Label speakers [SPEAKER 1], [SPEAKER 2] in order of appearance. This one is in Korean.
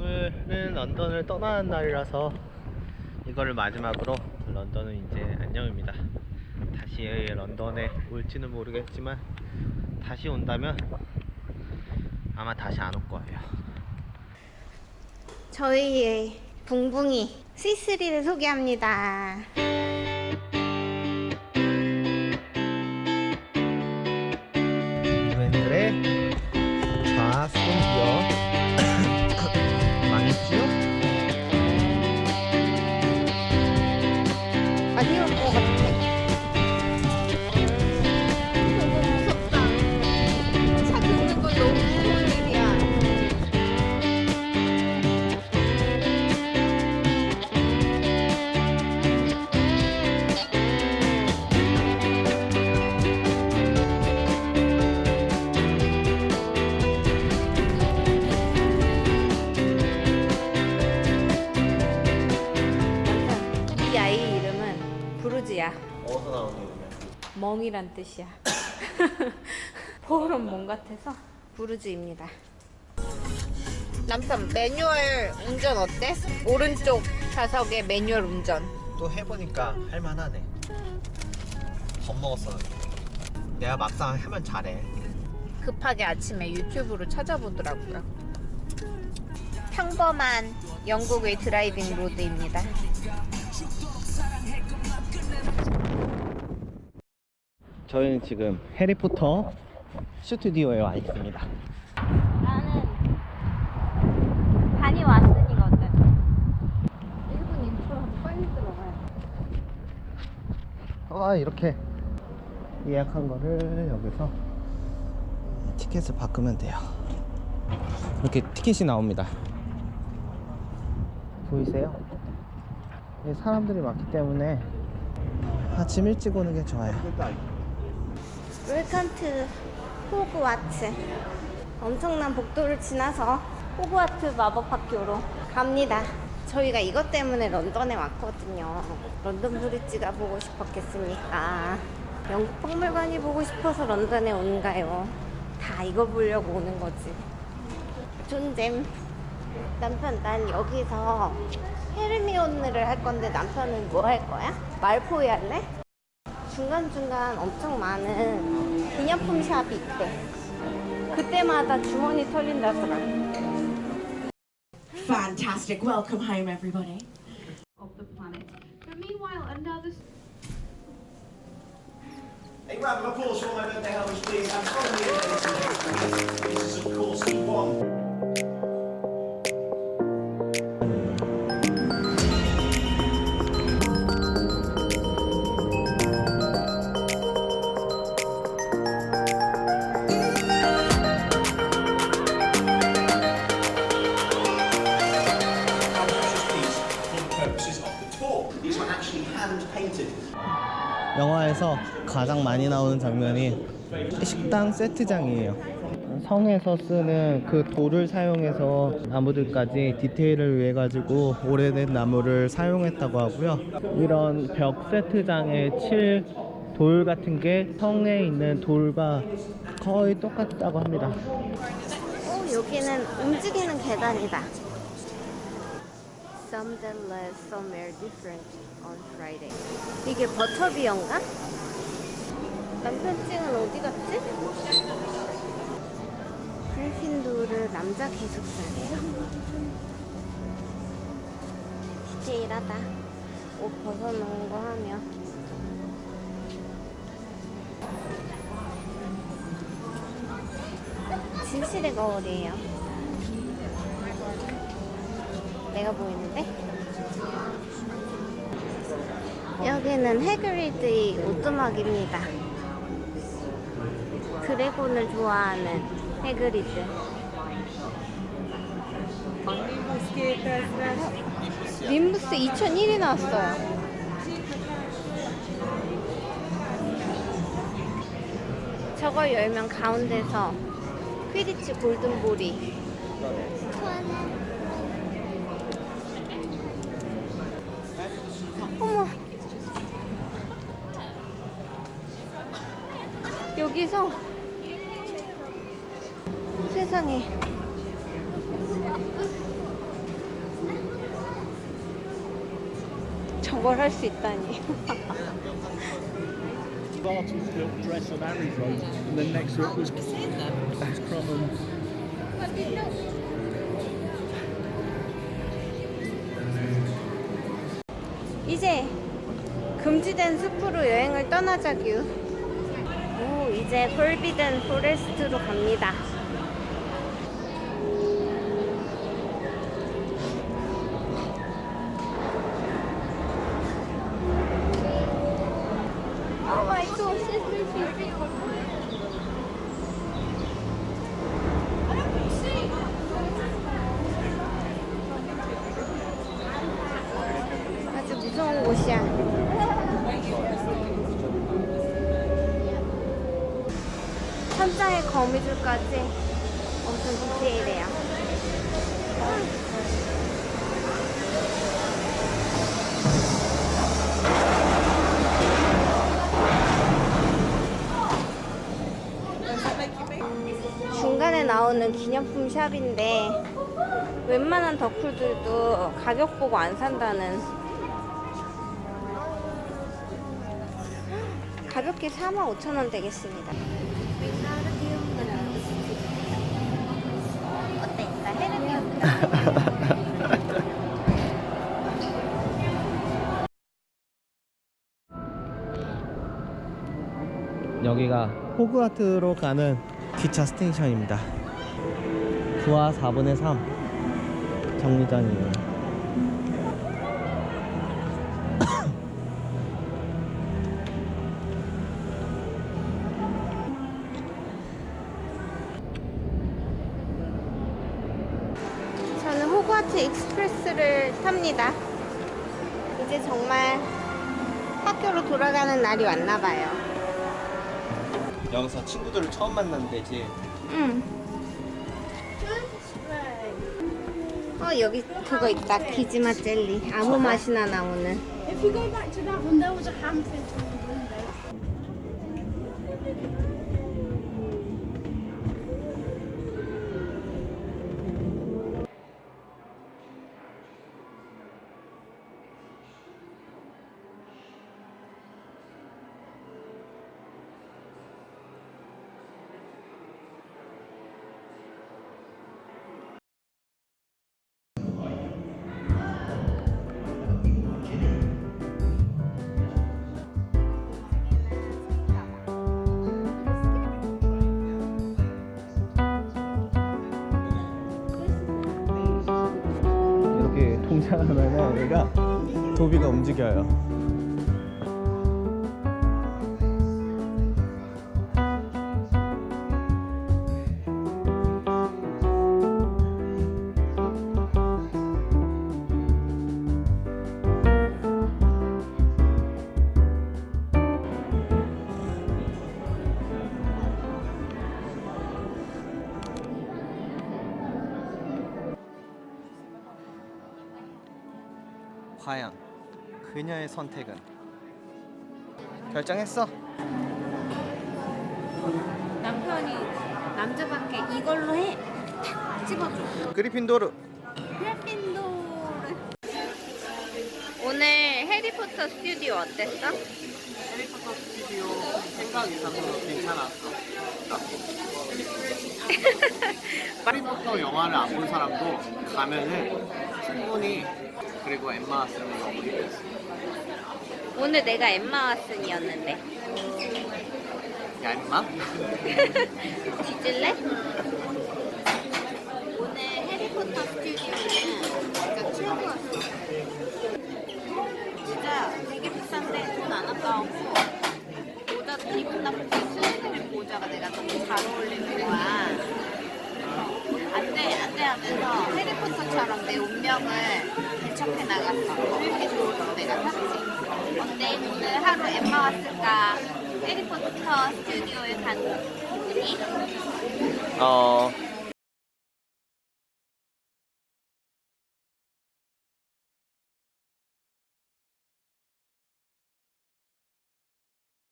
[SPEAKER 1] 오늘은 런던을 떠나는 날이라서 이거를 마지막으로 런던은 이제 안녕입니다. 다시 런던에 올지는 모르겠지만 다시 온다면 아마 다시 안 올 거예요.
[SPEAKER 2] 저희의 붕붕이 C3를 소개합니다. 멍이란 뜻이야. 보름 멍 같아서 부르즈입니다. 남편 매뉴얼 운전 어때? 오른쪽 좌석에 매뉴얼 운전.
[SPEAKER 1] 또 해보니까 할만하네. 겁 먹었어. 내가 막상 하면 잘해.
[SPEAKER 2] 급하게 아침에 유튜브로 찾아보더라고요. 평범한 영국의 드라이빙 로드입니다.
[SPEAKER 1] 저희는 지금 해리포터 스튜디오에 와 있습니다.
[SPEAKER 2] 나는 반이 왔으니거든. 1분 인트로라도 빨리 들어가요.
[SPEAKER 1] 아 이렇게 예약한 거를 여기서 티켓을 바꾸면 돼요. 이렇게 티켓이 나옵니다. 보이세요? 네, 사람들이 많기 때문에 아침 일찍 오는 게 좋아요.
[SPEAKER 2] 웰컴 투 호그와트 엄청난 복도를 지나서 호그와트 마법학교로 갑니다. 저희가 이것 때문에 런던에 왔거든요. 런던 브릿지가 보고 싶었겠습니까? 영국 박물관이 보고 싶어서 런던에 온가요? 다 이거 보려고 오는 거지. 존잼. 남편 난 여기서 헤르미온느를 할 건데 남편은 뭐 할 거야? 말포이 할래? 중간중간 엄청 많은 기념품 샵이 있대. 그때마다 주머니 털린다더라.
[SPEAKER 3] Fantastic. Welcome home, everybody.
[SPEAKER 4] of the planet. But meanwhile, another
[SPEAKER 5] A round of applause for all my birthday helpers, please. And from gentlemen, this is of course the one.
[SPEAKER 1] 가장 많이 나오는 장면이 식당 세트장이에요. 성에서 쓰는 그 돌을 사용해서 나무들까지 디테일을 위해 가지고 오래된 나무를 사용했다고 하고요. 이런 벽 세트장에 칠 돌 같은 게 성에 있는 돌과 거의 똑같다고 합니다.
[SPEAKER 2] 어, 여기는 움직이는 계단이다. Some less, somewhere different on Friday. 이게 버터비어인가? 남편 찡은 어디 갔지? 그리핀도르 남자 기숙사래요. 디테일하다. 옷 벗어놓은 거 하면. 진실의 거울이에요. 내가 보이는데? 여기는 해그리드의 오두막입니다. 드래곤을 좋아하는 해그리드. 림부스 2001이 나왔어요. 저걸 열면 가운데서 퀴디치 골든볼이 어머 여기서 세상에 저걸 할 수 있다니
[SPEAKER 6] Barton built dress on Arry Road, and then next to it was Cromwell.
[SPEAKER 2] 이제 금지된 숲으로 여행을 떠나자규. 오, 이제 폴비든 포레스트로 갑니다. 아주 무서운 곳이야. 천장의 거미줄까지 엄청 디테일해요. 나오는 기념품 샵인데 웬만한 덕후들도 가격 보고 안 산다는 가볍게 45,000원 되겠습니다. 어때? 나 헤르미온
[SPEAKER 1] 여기가 호그와트로 가는 기차 스테이션입니다. 9와 4분의 3 정류장이에요.
[SPEAKER 2] 저는 호그와트 익스프레스를 탑니다. 이제 정말 학교로 돌아가는 날이 왔나 봐요.
[SPEAKER 1] 여기서 친구들을 처음 만난 데지.
[SPEAKER 2] 응. 어 여기 그거 있다 기지마 젤리 아무 맛이나 나오는
[SPEAKER 4] If you go back to that one, there was a handprint
[SPEAKER 1] 동작하면 얘가 도비가 움직여요. 과연 그녀의 선택은 결정했어?
[SPEAKER 2] 남편이 남자밖에 이걸로 해 집어줘
[SPEAKER 1] 그리핀도르
[SPEAKER 2] 그래핀도르 오늘 해리포터 스튜디오 어땠어?
[SPEAKER 1] 해리포터 스튜디오 생각 이상으로 괜찮았어. 해리포터 영화를 안 본 사람도 가면은 충분히 그리고 엠마 왓슨을 너무 좋겠어.
[SPEAKER 2] 오늘 내가 엠마 왓슨이었는데
[SPEAKER 1] 야 엠마?
[SPEAKER 2] 뒤질래? 오늘 해리포터 스튜디오는 진짜 최고였어 진짜 되게 비싼데 돈 안 아까웠고 모자 기분 나쁘게 스웨덴 모자가 내가 너무 잘 어울리는 거야 안돼 안돼 하면서 해리포터처럼 내 운명을 개척해 나갔어 그렇게 좋아서 내가 샀지 어때? 오늘 하루 엠마 왔을까? 해리포터 스튜디오에 간 분이
[SPEAKER 1] 어